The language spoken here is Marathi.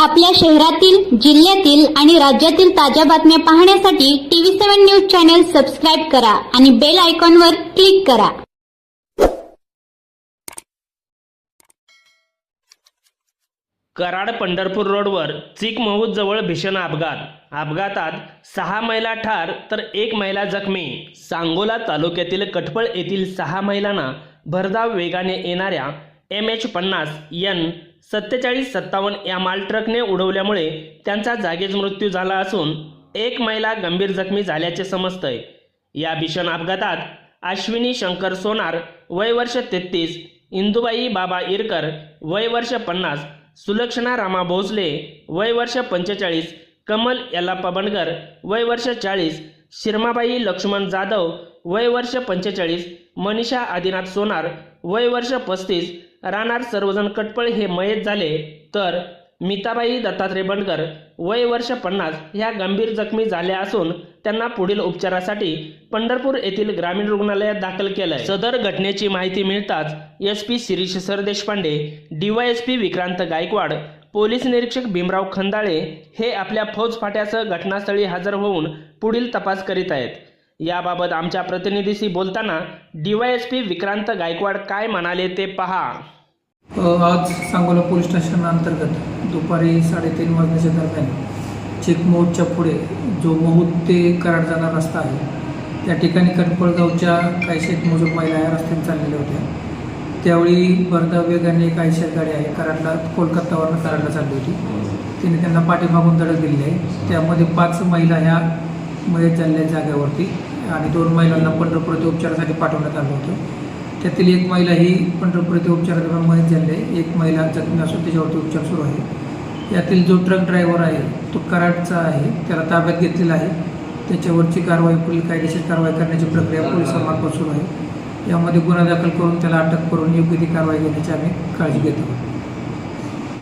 आपल्या शहरातील जिल्ह्यातील आणि राज्यातील ताज्या बातम्या पाहण्यासाठी TV seven news channel subscribe करा आणि बेल आयकॉनवर क्लिक करा. कराड पंढरपूर रोडवर चिकमहूद जवळ भीषण अपघात. अपघातात सहा महिला ठार तर एक महिला जखमी. सांगोला तालुक्यातील कटपळ येथील सहा महिलांना भरधाव वेगाने येणाऱ्या एम एच पन्नास एन सत्तेचाळीस सत्तावन्न या माल ट्रकने उडवल्यामुळे त्यांचा जागीच मृत्यू झाला असून एक महिला गंभीर जखमी झाल्याचे समजतंय. या भीषण अपघातात अश्विनी शंकर सोनार वय वर्ष तेहतीस इंदुबाई बाबा इरकर वय वर्ष पन्नास सुलक्षणा रामा भोसले वय वर्ष पंचेचाळीस कमल यल्लाप्पा बनगर वय वर्ष चाळीस शिरमाबाई लक्ष्मण जाधव वय वर्ष पंचेचाळीस मनीषा आदिनाथ सोनार वय वर्ष पस्तीस राहणार सर्वजण कटपळ हे मयत झाले तर मिताबाई दत्तात्रय बंडकर वय वर्ष पन्नास ह्या गंभीर जखमी झाल्या असून त्यांना पुढील उपचारासाठी पंढरपूर येथील ग्रामीण रुग्णालयात दाखल केलंय. सदर घटनेची माहिती मिळताच S P Shirish sir Deshpande DYSP Vikrant Gaikwad police निरीक्षक भीमराव खंदाळे हे आपल्या फौज फाट्यासह घटनास्थळी हजर होऊन पुढील तपास करीत आहेत. याबाबत आमच्या प्रतिनिधीशी बोलताना डीवायएसपी विक्रांत गायकवाड काय म्हणाले ते पहा. आज सांगोला पोलीस स्टेशन अंतर्गत दुपारी साडेतीन वाजण्याच्या दरम्यान चिकमोडच्या पुढे जो महूद ते कराड जाणारा रस्ता आहे त्या ठिकाणी कणपळगावच्या काही शेतमजूर महिला या रस्त्याने चाललेल्या होत्या. त्यावेळी भरधाव वेगाने एक शेतगाडी आहे कराडला कोलकातावरनं कराडला चालली होती. तिने त्यांना पाठीमागून धडक दिली आहे. त्यामध्ये पाच महिला ह्या मयत चालल्या जागेवरती आणि दोन महिलांना पंढरपूर उपचारासाठी पाठवण्यात आलं होतं. त्यातील एक महिला ही पंढरपूर येथे उपचारादरम्यान मयत झाली आहे. एक महिला जखमी असून त्याच्यावरती उपचार सुरू आहे. यातील जो ट्रक ड्रायव्हर आहे तो कराडचा आहे. त्याला ताब्यात घेतलेला आहे. त्याच्यावरची कारवाई पुढील कायदेशीर कारवाई करण्याची प्रक्रिया पोलिसांमार्फत सुरू आहे. यामध्ये गुन्हा दाखल करून त्याला अटक करून योग्य ती कारवाई घेण्याची आम्ही काळजी घेत. आहोत